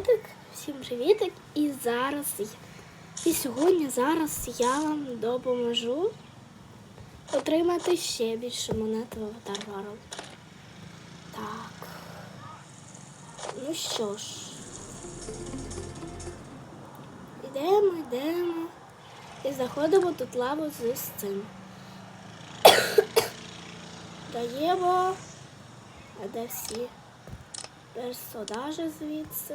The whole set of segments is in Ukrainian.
привітик, всім привітик. І зараз і сьогодні зараз я вам допоможу отримати ще більше монет в World. Так. Ну що ж. Йдемо, йдемо. І заходимо тут лаву з цим. Даємо. А де всі персонажі звідси?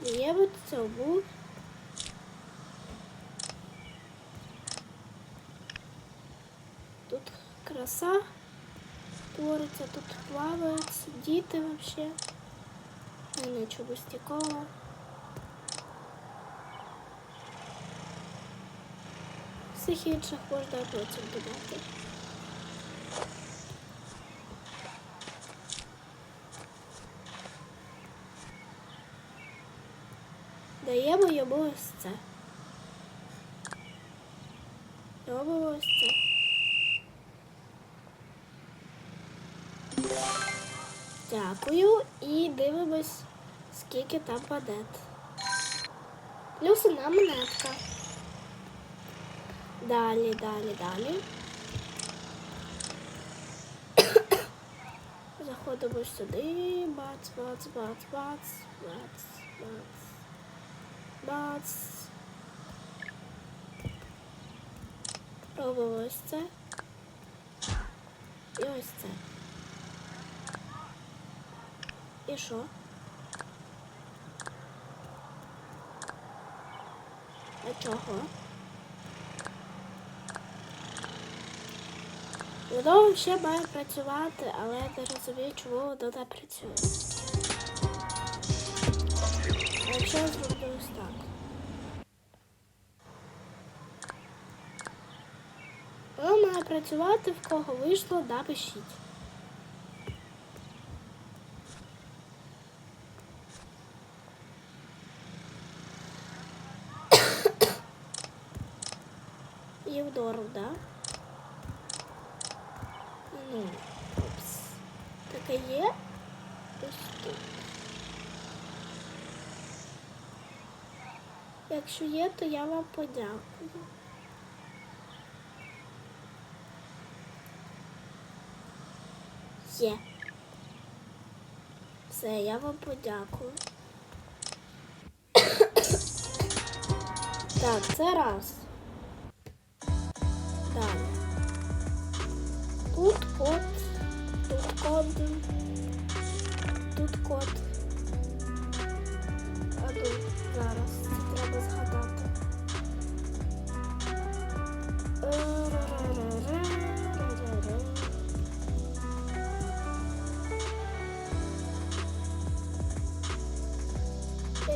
Даємо цьому. Тут краса твориться, тут плавають діти вообще. Не чогось такого. Всіх інших можна потім додати. Даємо йому ось це. Робимо ось це. Дякую і дивимось, скільки там монет. Плюс одна монетка. Далі, далі, далі. Заходимо сюди. Бац, бац, бац, бац, бац, бац. Бац. Робимо ось це. І ось це. І що? А чого? Воно ще має працювати, але я не розумію, чому воно не працює. Якщо я ось так. Воно має працювати, в кого вийшло, напишіть. Євдоров, да? Ну, опс. Таке є. Ось тут. Якщо є, то я вам подякую. Є. Все, я вам подякую. Так, це раз. Далі. Тут код, тут код, тут код.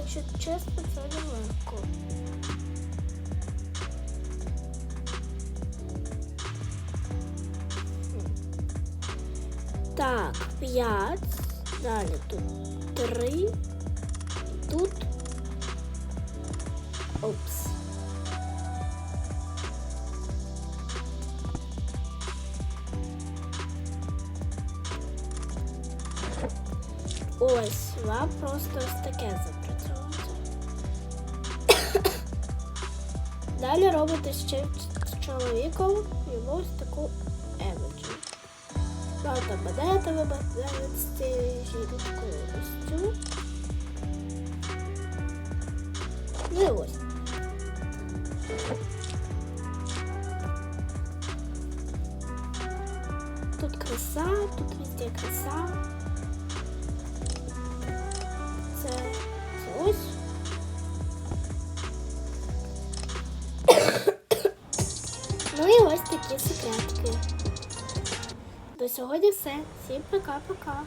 Якщо чесно, це нелегко. Так, п'ять. Далі тут три. Тут. Опс. Ось, вам просто ось таке. Далі робите ще з чоловіком йому ось таку емоджі. Правда, монета вибирає з цією жінкою ось цю. Ну і ось. Тут краса, тут везде краса. Такі секретки. До сьогодні все. Всім пока-пока.